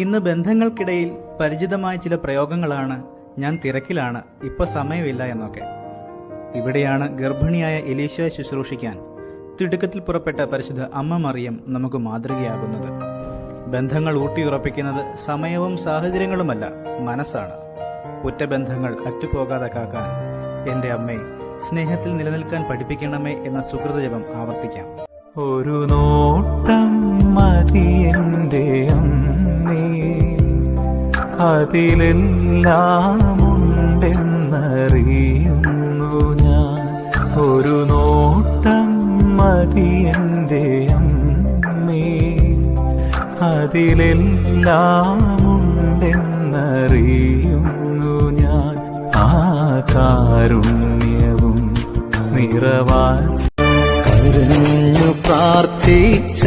ഇന്ന് ബന്ധങ്ങൾക്കിടയിൽ പരിചിതമായ ചില പ്രയോഗങ്ങളാണ് ഞാൻ തിരക്കിലാണ്. ഇപ്പൊ സമയമില്ല എന്നൊക്കെ. ഇവിടെയാണ് ഗർഭിണിയായ എലീശയെ ശുശ്രൂഷിക്കാൻ തിടുക്കത്തിൽ പുറപ്പെട്ട പരിശുദ്ധ അമ്മ മറിയം നമുക്ക് മാതൃകയാകുന്നത്. ബന്ധങ്ങൾ ഊട്ടിയുറപ്പിക്കുന്നത് സമയവും സാഹചര്യങ്ങളുമല്ല മനസ്സാണ്. ഉറ്റബന്ധങ്ങൾ അറ്റുപോകാതെ കാക്കാൻ എന്റെ അമ്മേ സ്നേഹത്തിൽ നിലനിൽക്കാൻ പഠിപ്പിക്കണമേ എന്ന സുഹൃതജപം ആവർത്തിക്കാം. ഒരു നോട്ടം മതി എന്റെ അമ്മേ. അതിലെല്ലാം ഉണ്ടെന്നറിയുന്നു ഞാൻ. ഒരു നോട്ടം മതി എന്റെ അമ്മേ. അതിലെല്ലാമുണ്ടെന്നറിയുന്നു ഞാൻ. ആ കാരുണ്യവും നിറവാസ് പ്രാർത്ഥിച്ച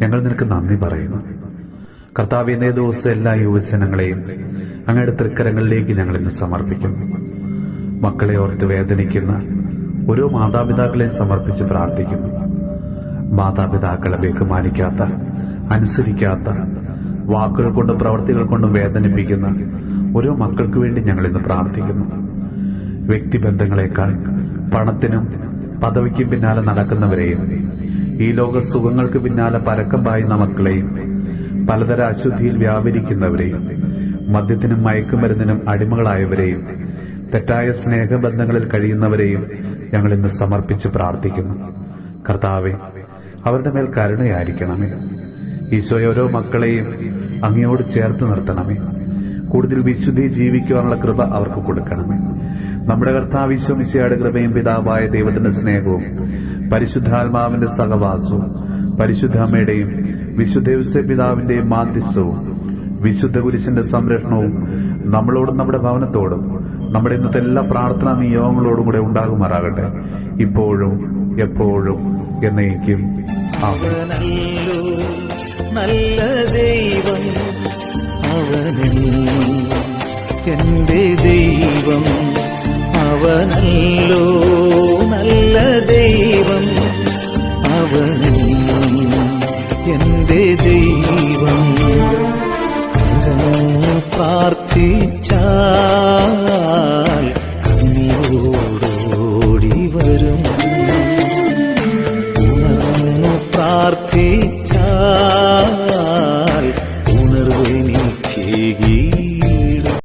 ഞങ്ങൾ നിനക്ക് നന്ദി പറയുന്നു. കർത്താവ് ഇന്നേ ദിവസം എല്ലാ യുവജനങ്ങളെയും അങ്ങയുടെ തൃക്കരങ്ങളിലേക്ക് ഞങ്ങൾ ഇന്ന് സമർപ്പിക്കുന്നു മക്കളെ ഓർത്ത് വേദനിക്കുന്ന ഓരോ മാതാപിതാക്കളെ സമർപ്പിച്ച് പ്രാർത്ഥിക്കുന്നു. മാതാപിതാക്കളെ ബഹുമാനിക്കാത്ത അനുസരിക്കാത്ത വാക്കുകൾ കൊണ്ടും പ്രവർത്തികൾ കൊണ്ടും വേദനിപ്പിക്കുന്ന ഓരോ മക്കൾക്ക് വേണ്ടി ഞങ്ങൾ ഇന്ന് പ്രാർത്ഥിക്കുന്നു. വ്യക്തിബന്ധങ്ങളെക്കാൾ പണത്തിനും പദവിക്കും പിന്നാലെ നടക്കുന്നവരെയും ഈ ലോക സുഖങ്ങൾക്ക് പിന്നാലെ പരക്കം പായുന്ന മക്കളെയും പലതര അശുദ്ധിയിൽ വ്യാപരിക്കുന്നവരെയും മദ്യത്തിനും മയക്കുമരുന്നിനും അടിമകളായവരെയും തെറ്റായ സ്നേഹബന്ധങ്ങളിൽ കഴിയുന്നവരെയും ഞങ്ങൾ ഇന്ന് സമർപ്പിച്ച് പ്രാർത്ഥിക്കുന്നു. കർത്താവെ അവരുടെ മേൽ കരുണയായിരിക്കണമേ. ഈശോയെ ഓരോ മക്കളെയും അങ്ങയോട് ചേർത്ത് നിർത്തണമേ. കൂടുതൽ വിശുദ്ധി ജീവിക്കുവാനുള്ള കൃപ അവർക്ക് കൊടുക്കണമേ. നമ്മുടെ കർത്താവ് ഈശോ ഈശോമിശയുടെ കൃപയും പിതാവായ ദൈവത്തിന്റെ സ്നേഹവും പരിശുദ്ധാത്മാവിന്റെ സഹവാസവും പരിശുദ്ധ അമ്മയുടെയും വിശുദ്ധ പിതാവിന്റെയും മാധ്യസ്ഥവും വിശുദ്ധ കുരിശിന്റെ സംരക്ഷണവും നമ്മളോടും നമ്മുടെ ഭവനത്തോടും നമ്മുടെ ഇന്നത്തെ എല്ലാ പ്രാർത്ഥനാ നിയോഗങ്ങളോടും കൂടെ ഉണ്ടാകുമാറാകട്ടെ. ഇപ്പോഴും എപ്പോഴും എന്നേക്കും. നല്ല ദൈവം. അവനല്ലോ എന്റെ ദൈവം. അവനല്ലോ നല്ല ദൈവം അവൻ എന്റെ ദൈവം. പ്രാർത്ഥിച്ചാൽ കണ്ണിയോടോടി വരും. പ്രാർത്ഥിച്ച പ്രാർത്ഥി